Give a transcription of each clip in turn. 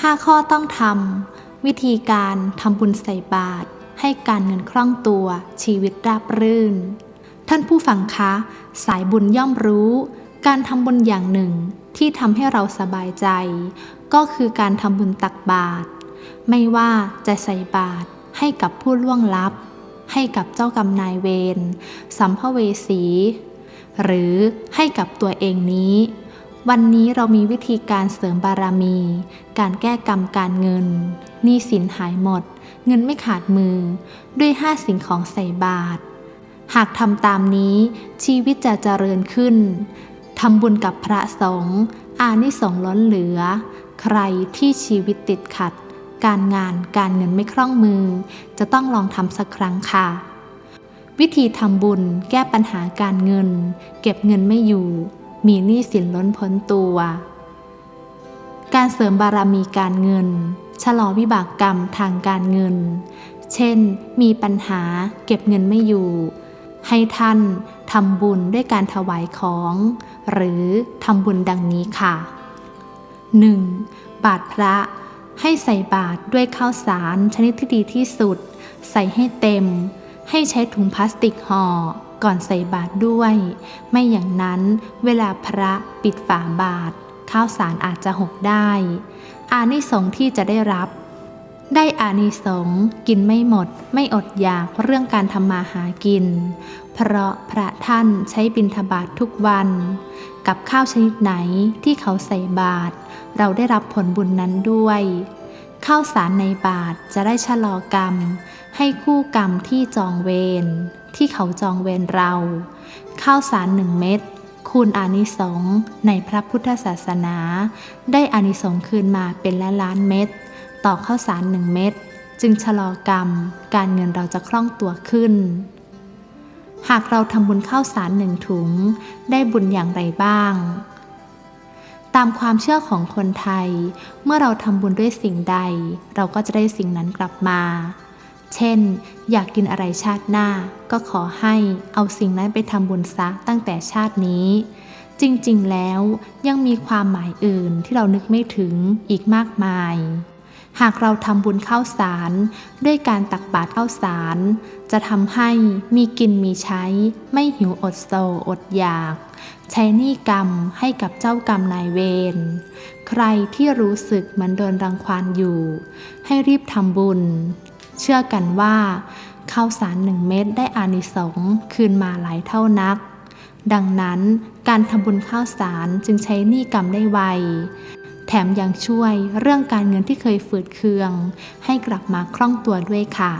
5 ข้อต้องทำ วิธีการทำบุญใส่บาตรให้การเงินคล่องตัวชีวิตราบรื่น ท่านผู้ฟังคะ สายบุญย่อมรู้ การทำบุญอย่างหนึ่งที่ทำให้เราสบายใจ ก็คือการทำบุญตักบาตรไม่ว่าจะใส่บาตรให้กับผู้ล่วงลับ ให้กับเจ้ากรรมนายเวรสัมภเวสี หรือให้กับตัวเองนี้ วันนี้เรามีวิธีการเสริมบารมี การแก้กรรมการเงินหนี้สินหายหมด เงินไม่ขาดมือ ด้วยห้าสิ่งของใส่บาตรหากทำตามนี้ชีวิตจะเจริญขึ้นทำบุญกับพระสงฆ์อานิสงส์ล้นเหลือ ใครที่ชีวิตติดขัด การงานการเงินไม่คล่องมือ จะต้องลองทำสักครั้งค่ะ วิธีทำบุญแก้ปัญหาการเงิน เก็บเงินไม่อยู่ มีหนี้สินล้นพ้นตัว การเสริมบารมีการเงิน ชะลอวิบากกรรมทางการเงิน เช่น มีปัญหาเก็บเงินไม่อยู่ ให้ท่านทำบุญด้วยการถวายของ หรือทำบุญดังนี้ค่ะ 1. บาทพระให้ใส่บาตรด้วยข้าวสารชนิดที่ดีที่สุด ใส่ให้เต็ม ให้ใช้ถุงพลาสติกห่อ ก่อนใส่บาตรด้วย ไม่อย่างนั้นเวลาพระปิดฝาบาตรข้าวสารอาจจะหกได้ อานิสงส์ที่จะได้รับ ได้อานิสงส์กินไม่หมด ไม่อดอยากเรื่องการทำมาหากิน เพราะพระท่านใช้บิณฑบาตททุกวัน กับข้าวชนิดไหนที่เขาใส่บาตรเราได้รับผลบุญนั้นด้วยข้าวสารในบาตรจะได้ชะลอกรรม ให้คู่กรรมที่จองเวร ที่เขาจองเวรเรา ข้าวสารหนึ่งเม็ดคูณอานิสงส์ในพระพุทธศาสนา ได้อานิสงส์คืนมาเป็นล้านล้านเม็ดต่อข้าวสารหนึ่งเม็ดจึงชะลอกรรม การเงินเราจะคล่องตัวขึ้น หากเราทำบุญข้าวสารหนึ่งถุง ได้บุญอย่างไรบ้าง ตามความเชื่อของคนไทย เมื่อเราทำบุญด้วยสิ่งใด เราก็จะได้สิ่งนั้นกลับมา เช่น อยากกินอะไรชาติหน้า ก็ขอให้เอาสิ่งนั้นไปทำบุญซะตั้งแต่ชาตินี้ จริงๆ แล้วยังมีความหมายอื่นที่เรานึกไม่ถึงอีกมากมาย หากเราทำบุญข้าวสาร ด้วยการตักบาตรข้าวสาร จะทำให้มีกินมีใช้ ไม่หิวอดโซอดอยาก ใช้หนี้กรรมให้กับเจ้ากรรมนายเวรใครที่รู้สึกมือนโดนรังควานอยู่ ให้รีบทำบุญ เชื่อกันว่าข้าวสารหนึ่งเม็ดได้อานิสงส์คืนมาหลายเท่านัก ดังนั้นการทำบุญข้าวสารจึงใช้หนี้กรรมได้ไว แถมยังช่วยเรื่องการเงินที่เคยฝืดเคือง ให้กลับมาคล่องตัวด้วยค่ะ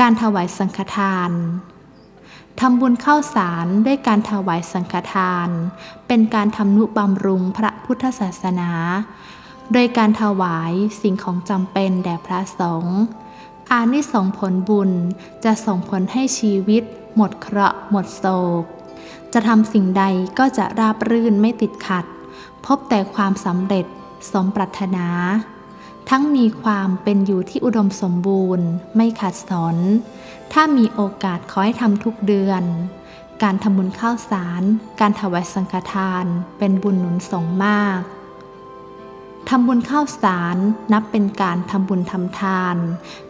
การถวายสังฆทานทำบุญข้าวสารด้วยการถวายสังฆทาน เป็นการทำนุบำรุงพระพุทธศาสนา โดยการถวายสิ่งของจำเป็นแด่พระสงฆ์อานิสงผลบุญจะส่งผลให้ชีวิต หมดเคราะห์หมดโศก จะทำสิ่งใดก็จะราบรื่นไม่ติดขัด พบแต่ความสำเร็จสมปรารถนา ทั้งมีความเป็นอยู่ที่อุดมสมบูรณ์ ไม่ขัดสน ถ้ามีโอกาสขอให้ทำทุกเดือน การทำบุญข้าวสาร การถวายสังฆทาน เป็นบุญหนุนส่งมาก ทำบุญข้าวสารนับเป็นการทำบุญทำทาน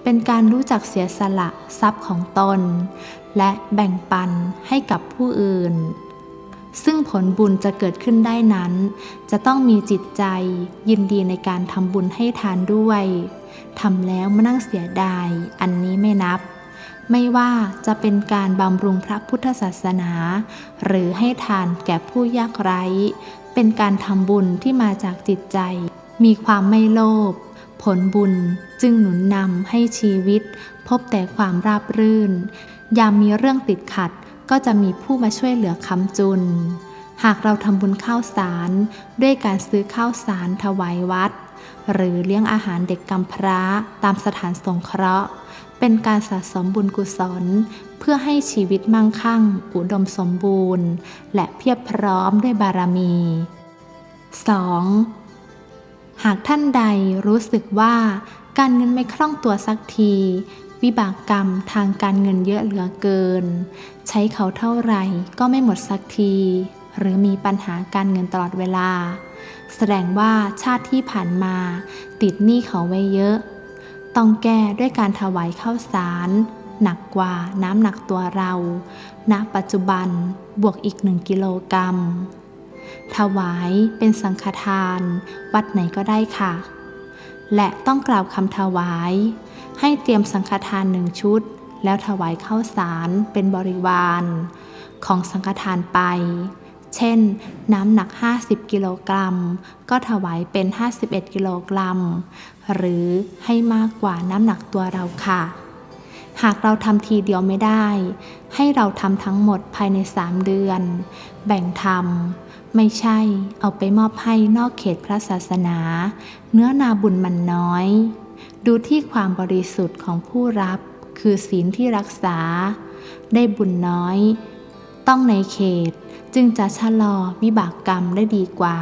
เป็นการรู้จักเสียสละทรัพย์ของตน และแบ่งปันให้กับผู้อื่น ซึ่งผลบุญจะเกิดขึ้นได้นั้น จะต้องมีจิตใจยินดีในการทำบุญให้ทานด้วยทำแล้วมานั่งเสียดาย อันนี้ไม่นับ ไม่ว่าจะเป็นการบำรุงพระพุทธศาสนา หรือให้ทานแก่ผู้ยากไร้ เป็นการทำบุญที่มาจากจิตใจ มีความไม่โลภผลบุญจึงหนุนนำให้ชีวิต พบแต่ความราบรื่น ยามมีเรื่องติดขัดก็จะมีผู้มาช่วยเหลือค้ำจุน หากเราทำบุญข้าวสาร ด้วยการซื้อข้าวสารถวายวัด หรือเลี้ยงอาหารเด็กกำพร้าตามสถานสงเคราะห์ เป็นการสะสมบุญกุศล เพื่อให้ชีวิตมั่งคั่ง อุดมสมบูรณ์ และเพียบพร้อมด้วยบารมี 2. หากท่านใดรู้สึกว่าการเงินไม่คล่องตัวสักที วิบากกรรมทางการเงินเยอะเหลือเกิน ใช้เขาเท่าไหร่ก็ไม่หมดสักที หรือมีปัญหาการเงินตลอดเวลา แสดงว่าชาติที่ผ่านมา ติดหนี้เขาไว้เยอะ ต้องแก้ด้วยการถวายข้าวสารหนักกว่าน้ำหนักตัวเรา ณ ปัจจุบันบวกอีกหนึ่งกิโลกรัม ถวายเป็นสังฆทาน วัดไหนก็ได้ค่ะ และต้องกล่าวคำถวาย ให้เตรียมสังฆทานหนึ่งชุด แล้วถวายข้าวสารเป็นบริวาร ของสังฆทานไป เช่น น้ำหนัก 50 กิโลกรัม ก็ถวายเป็น 51 กิโลกรัม หรือให้มากกว่าน้ำหนักตัวเราค่ะหากเราทำทีเดียวไม่ได้ ให้เราทำทั้งหมดภายใน 3 เดือน แบ่งทำ ไม่ใช่เอาไปมอบให้นอกเขตพระศาสนา เนื้อนาบุญมันน้อย ดูที่ความบริสุทธิ์ของผู้รับ คือศีลที่รักษา ได้บุญน้อย ต้องในเขตจึงจะชะลอวิบากกรรมได้ดีกว่า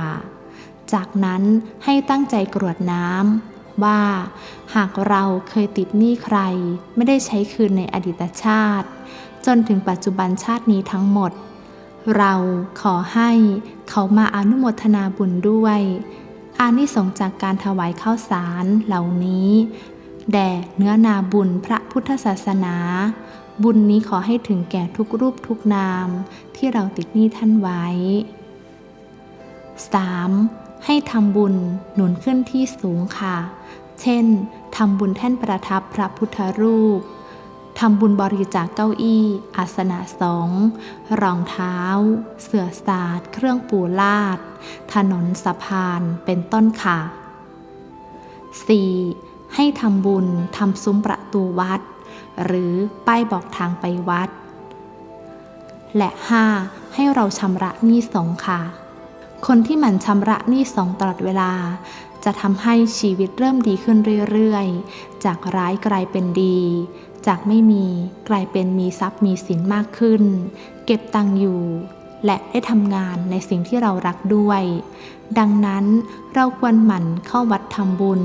จากนั้นให้ตั้งใจกรวดน้ำว่า หากเราเคยติดหนี้ใคร ไม่ได้ใช้คืนในอดีตชาติ จนถึงปัจจุบันชาตินี้ทั้งหมด เราขอให้เขามาอนุโมทนาบุญด้วย อานิสงส์จากการถวายข้าวสารเหล่านี้ แด่เนื้อนาบุญพระพุทธศาสนา บุญนี้ขอให้ถึงแก่ทุกรูปทุกนาม ที่เราติดหนี้ท่านไว้ 3. ให้ทำบุญหนุนขึ้นที่สูงค่ะ เช่นทำบุญแท่นประทับพระพุทธรูป ทำบุญบริจาคเก้าอี้ อาสนะสองรองเท้า เสื่อศาสตร์เครื่องปูลาด ถนนสะพานเป็นต้นค่ะ 4. ให้ทำบุญทำซุ้มประตูวัด หรือป้ายบอกทางไปวัด และ 5. ให้เราชำระหนี้สงค่ะ คนที่หมั่นชำระหนี้สงตลอดเวลาจะทำให้ชีวิตเริ่มดีขึ้นเรื่อย ๆ จากร้ายกลายเป็นดี จากไม่มีกลายเป็นมีทรัพย์มีสินมากขึ้น เก็บตังค์อยู่ และได้ทำงานในสิ่งที่เรารักด้วย ดังนั้นเราควรหมั่นเข้าวัดทำบุญ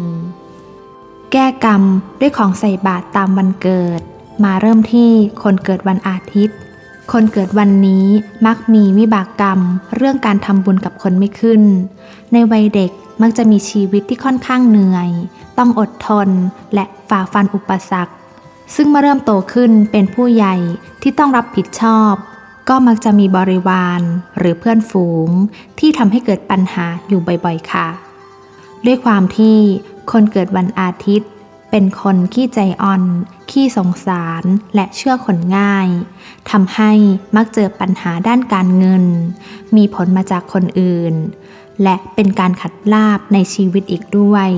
แก้กรรมด้วยของใส่บาตรตามวันเกิด มาเริ่มที่คนเกิดวันอาทิตย์ คนเกิดวันนี้มักมีวิบากกรรม เรื่องการทำบุญกับคนไม่ขึ้น ในวัยเด็กมักจะมีชีวิตที่ค่อนข้างเหนื่อย ต้องอดทนและฝ่าฟันอุปสรรค ซึ่งเมื่อเริ่มโตขึ้นเป็นผู้ใหญ่ที่ต้องรับผิดชอบ ก็มักจะมีบริวารหรือเพื่อนฝูงที่ทำให้เกิดปัญหาอยู่บ่อยๆค่ะ ด้วยความที่คนเกิดวันอาทิตย์ เป็นคนขี้ใจอ่อน ขี้สงสารและเชื่อคนง่ายทำให้มักเจอปัญหาด้านการเงิน มีผลมาจากคนอื่น และเป็นการขัดลาบในชีวิตอีกด้วย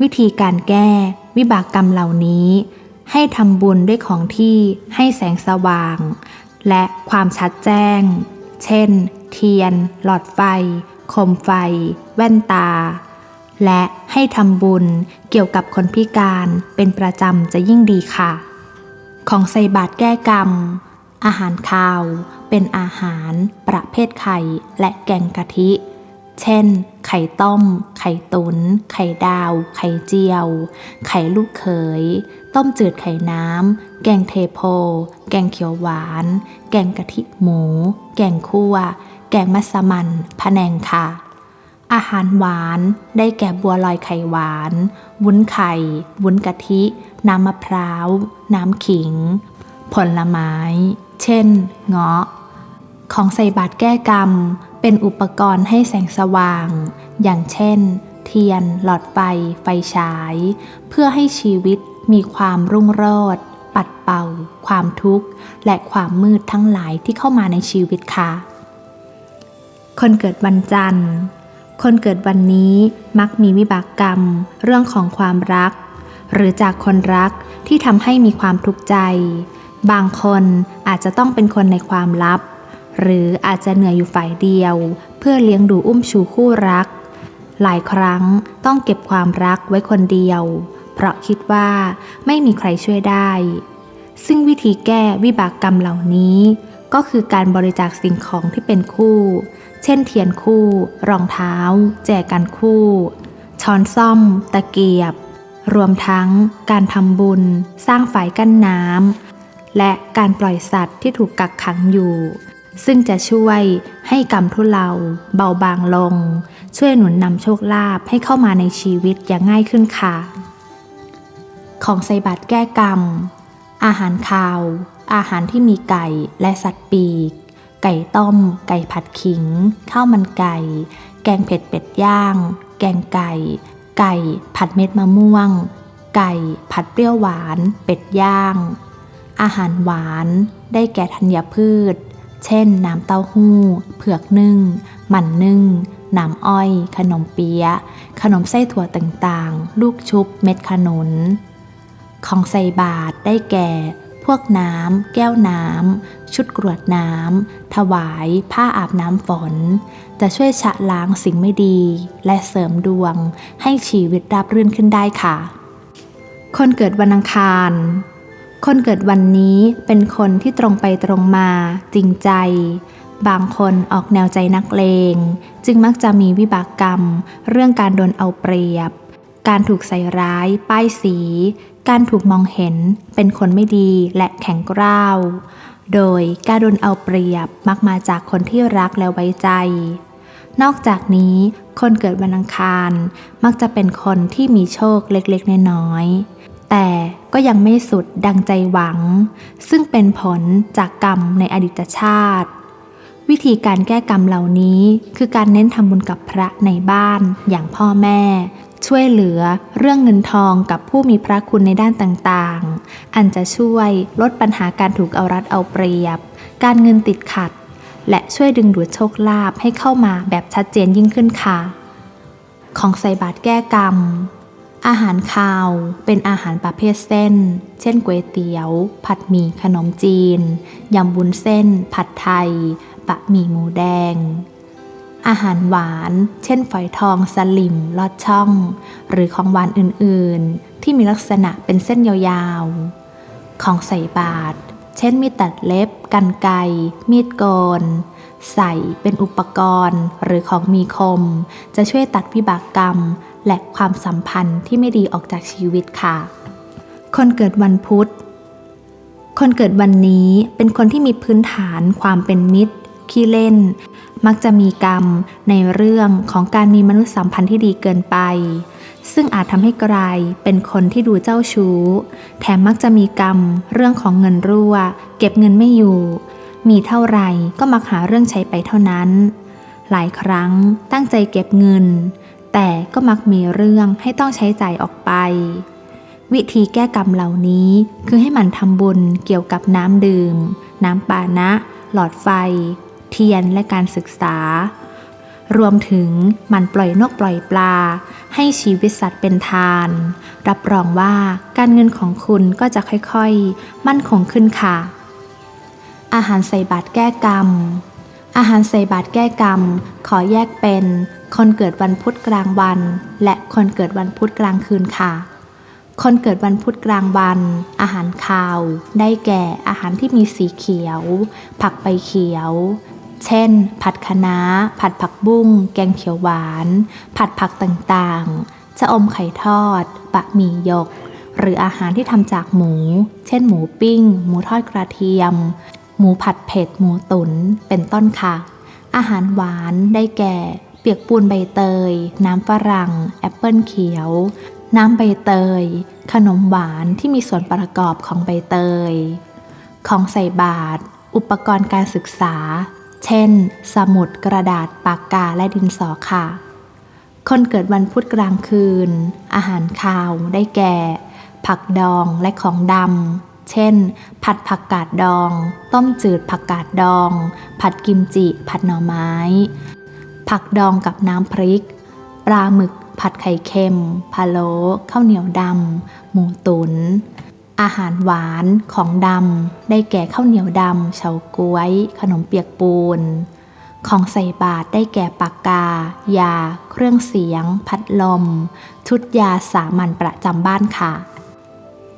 วิธีการแก้วิบากกรรมเหล่านี้ ให้ทำบุญด้วยของที่ให้แสงสว่าง และความชัดแจ้ง เช่น เทียน หลอดไฟ โคมไฟ แว่นตา และให้ทำบุญเกี่ยวกับคนพิการเป็นประจำจะยิ่งดีค่ะ ของใส่บาตรแก้กรรม อาหารคาว เป็นอาหาร ประเภทไข่ และแกงกะทิ เช่น ไข่ต้ม ไข่ตุน ไข่ดาว ไข่เจียว ไข่ลูกเขย ต้มจืดไข่น้ำ แกงเทโพ แกงเขียวหวาน แกงกะทิหมู แกงคั่ว แกงมัสมั่นพนงค่ะ อาหารหวานได้แก่บัวลอยไข่หวาน วุ้นไข่ วุ้นกะทิ น้ำมะพร้าว น้ำขิง ผลไม้ เช่น เงาะ ของใส่บาตรแก้กรรม เป็นอุปกรณ์ให้แสงสว่าง อย่างเช่น เทียน หลอดไฟ ไฟฉาย เพื่อให้ชีวิต มีความรุ่งโรจน์ปัดเป่า ความทุกข์ และความมืดทั้งหลายที่เข้ามาในชีวิตค่ะ คนเกิดวันจันทร์ คนเกิดวันนี้มักมีวิบากกรรม เรื่องของความรัก หรือจากคนรักที่ทำให้มีความทุกข์ใจ บางคนอาจจะต้องเป็นคนในความลับ หรืออาจจะเหนื่อยอยู่ฝ่ายเดียว เพื่อเลี้ยงดูอุ้มชูคู่รัก หลายครั้งต้องเก็บความรักไว้คนเดียว เพราะคิดว่าไม่มีใครช่วยได้ ซึ่งวิธีแก้วิบากกรรมเหล่านี้ ก็คือการบริจาคสิ่งของที่เป็นคู่ เช่นเทียนคู่ รองเท้า แจกันคู่ ช้อนซ่อม ตะเกียบ รวมทั้งการทำบุญ สร้างฝายกั้นน้ำและการปล่อยสัตว์ที่ถูกกักขังอยู่ซึ่งจะช่วยให้กรรมทุเลาเบาบางลง ช่วยหนุนนำโชคลาภให้เข้ามาในชีวิตอย่างง่ายขึ้นค่ะ ของใส่บาตรแก้กรรม อาหารคาว อาหารที่มีไก่และสัตว์ปีก ไก่ต้ม ไก่ผัดขิง ข้าวมันไก่ แกงเผ็ดเป็ดย่าง แกงไก่ ไก่ผัดเม็ดมะม่วง ไก่ผัดเปรี้ยวหวาน เป็ดย่าง อาหารหวานได้แก่ธัญพืช เช่น น้ำเต้าหู้ เผือกนึ่ง มันนึ่งน้ำอ้อย ขนมเปี๊ยะ ขนมไส้ถั่วต่างๆ ลูกชุบ เม็ดขนุน ของใส่บาตรได้แก่ พวกน้ำแก้วน้ำชุดกรวดน้ำถวาย ผ้าอาบน้ำฝน จะช่วยชะล้างสิ่งไม่ดี และเสริมดวง ให้ชีวิตราบรื่นขึ้นได้ค่ะ คนเกิดวันอังคารคนเกิดวันนี้เป็นคนที่ตรงไปตรงมา จริงใจ บางคนออกแนวใจนักเลง จึงมักจะมีวิบากกรรม เรื่องการโดนเอาเปรียบ การถูกใส่ร้าย ป้ายสี การถูกมองเห็นเป็นคนไม่ดีและแข็งกร้าว โดยการโดนเอาเปรียบมักมาจากคนที่รักและไว้ใจ นอกจากนี้คนเกิดวันอังคาร มักจะเป็นคนที่มีโชคเล็กๆ น้อยๆ แต่ก็ยังไม่สุดดังใจหวัง ซึ่งเป็นผลจากกรรมในอดีตชาติ วิธีการแก้กรรมเหล่านี้คือการเน้นทำบุญกับพระในบ้านอย่างพ่อแม่ ช่วยเหลือเรื่องเงินทองกับผู้มีพระคุณในด้านต่างๆ อันจะช่วยลดปัญหาการถูกเอารัดเอาเปรียบ การเงินติดขัด และช่วยดึงดูดโชคลาภให้เข้ามาแบบชัดเจนยิ่งขึ้นค่ะ ของใส่บาตรแก้กรรม อาหารคาวเป็นอาหารประเภทเส้น เช่นก๋วยเตี๋ยว ผัดหมี่ขนมจีน ยำบุญเส้น ผัดไทย บะหมี่หมูแดง อาหารหวาน เช่นฝอยทองสลิม ลอดช่อง หรือของหวานอื่นๆ ที่มีลักษณะเป็นเส้นยาวๆ ของใส่บาตรเช่นมีดตัดเล็บ กันไก มีดโกน ใส่เป็นอุปกรณ์หรือของมีคม จะช่วยตัดวิบากกรรม และความสัมพันธ์ที่ไม่ดีออกจากชีวิตค่ะ คนเกิดวันพุธ คนเกิดวันนี้เป็นคนที่มีพื้นฐานความเป็นมิตร ขี้เล่น มักจะมีกรรมในเรื่องของการมีมนุษยสัมพันธ์ที่ดีเกินไป ซึ่งอาจทำให้กลายเป็นคนที่ดูเจ้าชู้ แถมมักจะมีกรรมเรื่องของเงินรั่ว เก็บเงินไม่อยู่ มีเท่าไหร่ก็มักหาเรื่องใช้ไปเท่านั้น หลายครั้งตั้งใจเก็บเงิน แต่ก็มักมีเรื่องให้ต้องใช้จ่ายออกไป วิธีแก้กรรมเหล่านี้คือให้มันทำบุญเกี่ยวกับน้ำดื่ม น้ำปานะ หลอดไฟ เทียนและการศึกษา รวมถึงมันปล่อยนกปล่อยปลา ให้ชีวิตสัตว์เป็นทาน รับรองว่าการเงินของคุณก็จะค่อยๆ มั่นคงขึ้นค่ะ อาหารใส่บาตรแก้กรรม อาหารใส่บาตรแก้กรรม ขอแยกเป็น คนเกิดวันพุธกลางวัน และคนเกิดวันพุธกลางคืนค่ะคนเกิดวันพุธกลางวัน อาหารคาว ได้แก่อาหารที่มีสีเขียว ผักใบเขียว เช่น ผัดคะน้า ผัดผักบุ้ง แกงเขียวหวาน ผัดผักต่างๆชะอมไข่ทอด บะหมี่หยก หรืออาหารที่ทำจากหมู เช่น หมูปิ้ง หมูทอดกระเทียม หมูผัดเผ็ด หมูตุน๋น เป็นต้นค่ะ อาหารหวานได้แก่ เปียกปูนใบเตย น้ำฝรั่ง แอปเปิลเขียว น้ำใบเตย ขนมหวานที่มีส่วนประกอบของใบเตย ของใส่บาตรอุปกรณ์การศึกษา เช่น สมุดกระดาษปากกาและดินสอค่ะ คนเกิดวันพุธกลางคืน อาหารคาวได้แก่ ผักดองและของดำ เช่น ผัดผักกาดดอง ต้มจืดผักกาดดอง ผัดกิมจิ ผัดหน่อไม้ ผักดองกับน้ำพริก ปลาหมึก ผัดไข่เค็มพะโล้ข้าวเหนียวดำ หมูตุน อาหารหวานของดำได้แก่ข้าวเหนียวดำเฉาก๊วย ขนมเปียกปูน ของใส่บาตรได้แก่ปากกา ยา เครื่องเสียง พัดลม ชุดยาสามัญประจำบ้านค่ะ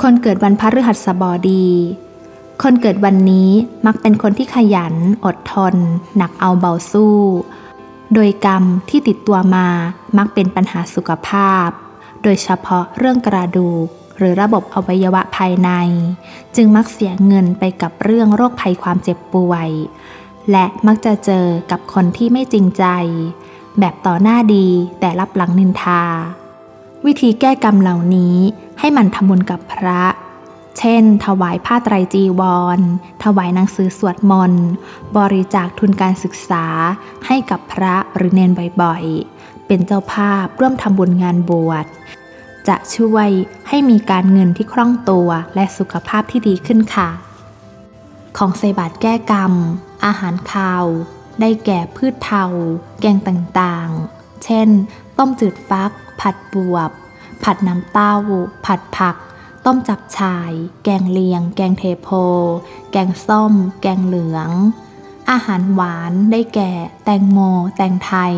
คนเกิดวันพฤหัสบดี คนเกิดวันนี้มักเป็นคนที่ขยัน อดทน หนักเอาเบาสู้ โดยกรรมที่ติดตัวมามักเป็นปัญหาสุขภาพ โดยเฉพาะเรื่องกระดูก หรือระบบอวัยวะภายใน จึงมักเสียเงินไปกับเรื่องโรคภัยความเจ็บป่วย และมักจะเจอกับคนที่ไม่จริงใจ แบบต่อหน้าดีแต่รับหลังนินทา วิธีแก้กรรมเหล่านี้ให้มันทำบุญกับพระ เช่น ถวายผ้าไตรจีวร ถวายหนังสือสวดมนต์ บริจาคทุนการศึกษาให้กับพระหรือเนนบ่อยๆ เป็นเจ้าภาพร่วมทำบุญงานบวช จะช่วยให้มีการเงินที่คล่องตัวและสุขภาพที่ดีขึ้นค่ะ ของใส่บาตรแก้กรรม อาหารคาว ได้แก่พืชเทา แกงต่างๆ เช่น ต้มจืดฟัก ผัดบวบ ผัดน้ำเต้า ผัดผัก ต้มจับฉ่าย แกงเลียง แกงเทโพ แกงส้ม แกงเหลือง อาหารหวานได้แก่ แตงโม แตงไทย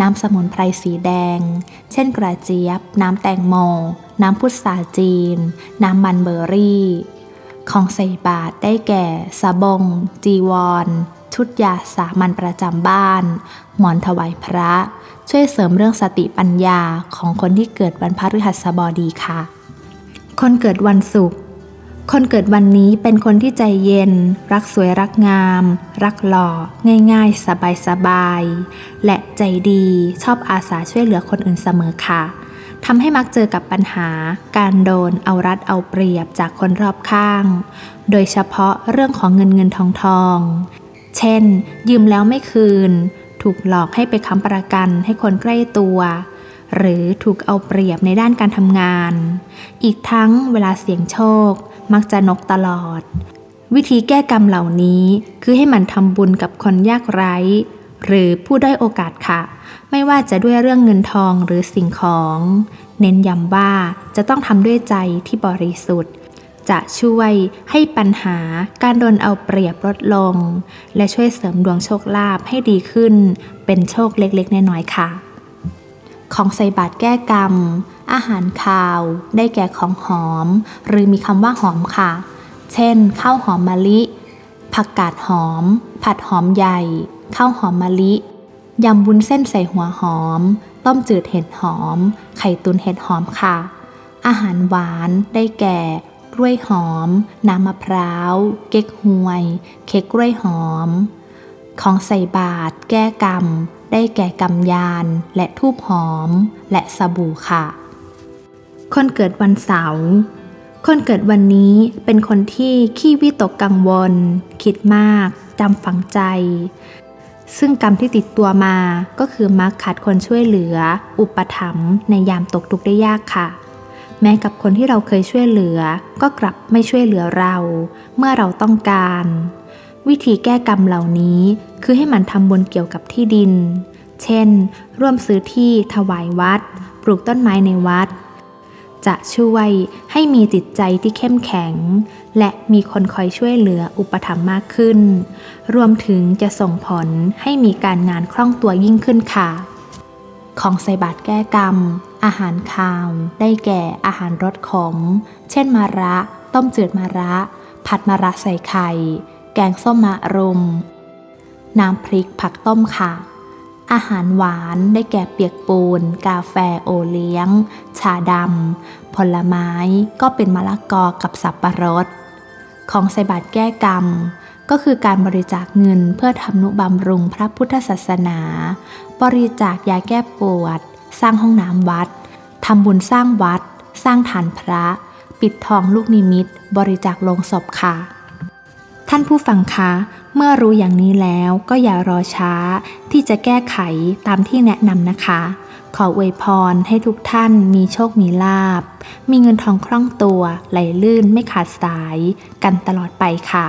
น้ำสมุนไพรสีแดง เช่นกระเจี๊ยบ น้ำแตงโม น้ำพุทราจีน น้ำมันเบอร์รี่ ของใส่บาตรได้แก่สบง จีวร ชุดยาสามัญประจำบ้าน หมอนถวายพระ ช่วยเสริมเรื่องสติปัญญาของคนที่เกิดวันพฤหัสบดีค่ะ คนเกิดวันศุกร์ คนเกิดวันนี้เป็นคนที่ใจเย็น รักสวยรักงาม รักหล่อ ง่ายๆ สบายๆและใจดีชอบอาสาช่วยเหลือคนอื่นเสมอค่ะทำให้มักเจอกับปัญหา การโดนเอารัดเอาเปรียบจากคนรอบข้าง โดยเฉพาะเรื่องของเงินเงินทองทอง เช่น ยืมแล้วไม่คืน ถูกหลอกให้ไปค้ำประกันให้คนใกล้ตัวหรือถูกเอาเปรียบในด้านการทำงาน อีกทั้งเวลาเสี่ยงโชค มักจะนกตลอด วิธีแก้กรรมเหล่านี้คือให้มันทำบุญกับคนยากไร้ หรือผู้ได้อยโอกาสค่ะ ไม่ว่าจะด้วยเรื่องเงินทองหรือสิ่งของ เน้นย้ำว่าจะต้องทำด้วยใจที่บริสุทธิ์ จะช่วยให้ปัญหาการโดนเอาเปรียบลดลง และช่วยเสริมดวงโชคลาภให้ดีขึ้น เป็นโชคเล็กๆน้อยๆค่ะ ของใส่บาตรแก้กรรม อาหารคาว ได้แก่ของหอม หรือมีคำว่าหอมค่ะ เช่น ข้าวหอมมะลิ ผักกาดหอม ผัดหอมใหญ่ ข้าวหอมมะลิ ยำวุ้นเส้นใส่หัวหอม ต้มจืดเห็ดหอม ไข่ตุนเห็ดหอมค่ะ อาหารหวานได้แก่กล้วยหอม น้ำมะพร้าว เก๊กฮวย เค้กกล้วยหอม ของใส่บาตรแก้กรรม ได้แก่กำยานและทูบหอม และสบู่ค่ะ คนเกิดวันเสาร์คนเกิดวันนี้เป็นคนที่ขี้วิตกกังวล คิดมากจำฝังใจ ซึ่งกรรมที่ติดตัวมาก็คือมักขาดคนช่วยเหลือ อุปถัมภ์ในยามตกทุกข์ได้ยากค่ะ แม้กับคนที่เราเคยช่วยเหลือ ก็กลับไม่ช่วยเหลือเรา เมื่อเราต้องการ วิธีแก้กรรมเหล่านี้คือให้มันทำบุญเกี่ยวกับที่ดิน เช่น ร่วมซื้อที่ถวายวัด ปลูกต้นไม้ในวัด จะช่วยให้มีจิตใจที่เข้มแข็ง และมีคนคอยช่วยเหลืออุปถัมภ์มากขึ้น รวมถึงจะส่งผลให้มีการงานคล่องตัวยิ่งขึ้นค่ะ ของใส่บาตรแก้กรรม อาหารคาว ได้แก่อาหารรสขม เช่นมะระ ต้มจืดมะระ ผัดมะระใส่ไข่ งส้มมะรุม น้ำพริกผักต้มค่ะ อาหารหวานได้แก่เปียกปูน กาแฟโอเลี้ยง ชาดำ ผลไม้ก็เป็นมะละกอกับสับปะรด ของใส่บาตรแก้กรรม ก็คือการบริจาคเงินเพื่อทำนุบำรุงพระพุทธศาสนา บริจาคยาแก้ปวด สร้างห้องน้ำวัดทำบุญสร้างวัด สร้างฐานพระ ปิดทองลูกนิมิต บริจาคลงศพค่ะ ท่านผู้ฟังคะ เมื่อรู้อย่างนี้แล้วก็อย่ารอช้า ที่จะแก้ไขตามที่แนะนำนะคะ ขออวยพรให้ทุกท่านมีโชคมีลาบ มีเงินทองคล่องตัวไหลลื่นไม่ขาดสาย กันตลอดไปค่ะ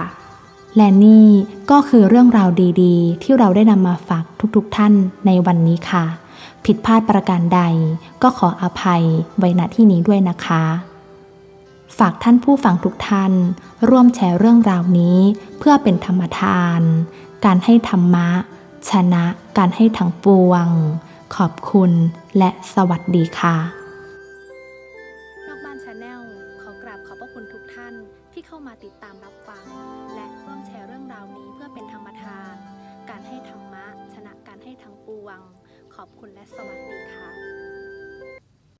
และนี่ก็คือเรื่องราวดีๆ ที่เราได้นำมาฝากทุกๆท่านในวันนี้ค่ะ ผิดพลาดประการใดก็ขออภัยไว้ณที่นี้ด้วยนะคะ ฝากท่านผู้ฟังทุกท่าน ร่วมแชร์เรื่องราวนี้ เพื่อเป็นธรรมทาน การให้ธรรมะ ชนะการให้ทั้งปวง ขอบคุณและสวัสดีค่ะ